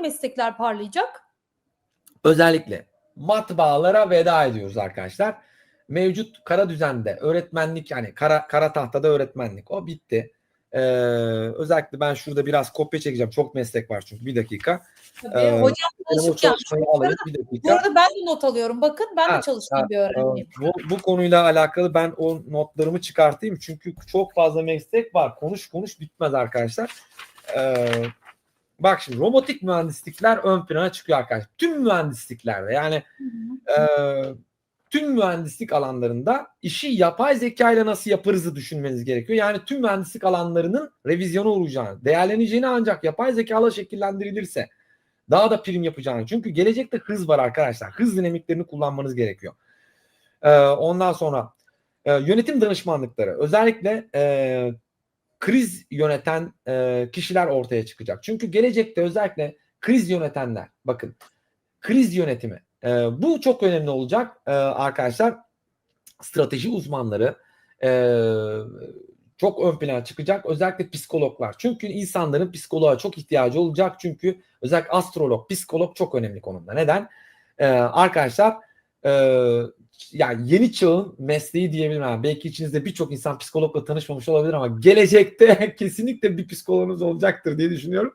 meslekler parlayacak? Özellikle matbaalara veda ediyoruz arkadaşlar. Mevcut kara düzende öğretmenlik yani kara, kara tahtada öğretmenlik o bitti. Ee, özellikle ben şurada biraz kopya çekeceğim. Çok meslek var çünkü bir dakika. Tabii. Ee, Hocam çalışırken. alayım bir Bu dakika. arada ben de not alıyorum. Bakın ben Ha, de çalıştığım bir Ee, öğrenciyim. Bu, bu konuyla alakalı ben o notlarımı çıkartayım. Çünkü çok fazla meslek var. Konuş konuş bitmez arkadaşlar. Ee, bak şimdi robotik mühendislikler ön plana çıkıyor arkadaşlar. Tüm mühendisliklerde yani e, tüm mühendislik alanlarında işi yapay zeka ile nasıl yaparızı düşünmeniz gerekiyor. Yani tüm mühendislik alanlarının revizyona uğrayacağını, değerleneceğini ancak yapay zeka ile şekillendirilirse daha da prim yapacağını. Çünkü gelecekte hız var arkadaşlar. Hız dinamiklerini kullanmanız gerekiyor. Ee, ondan sonra e, yönetim danışmanlıkları özellikle e, kriz yöneten e, kişiler ortaya çıkacak. Çünkü gelecekte özellikle kriz yönetenler bakın kriz yönetimi e, bu çok önemli olacak e, arkadaşlar. Strateji uzmanları e, çok ön plana çıkacak. Özellikle psikologlar. Çünkü insanların psikoloğa çok ihtiyacı olacak. Çünkü özellikle astrolog, psikolog çok önemli konumda. Neden? E, arkadaşlar e, yani yeni çağın mesleği diyebilirim. Yani belki içinizde birçok insan psikologla tanışmamış olabilir ama gelecekte kesinlikle bir psikologunuz olacaktır diye düşünüyorum.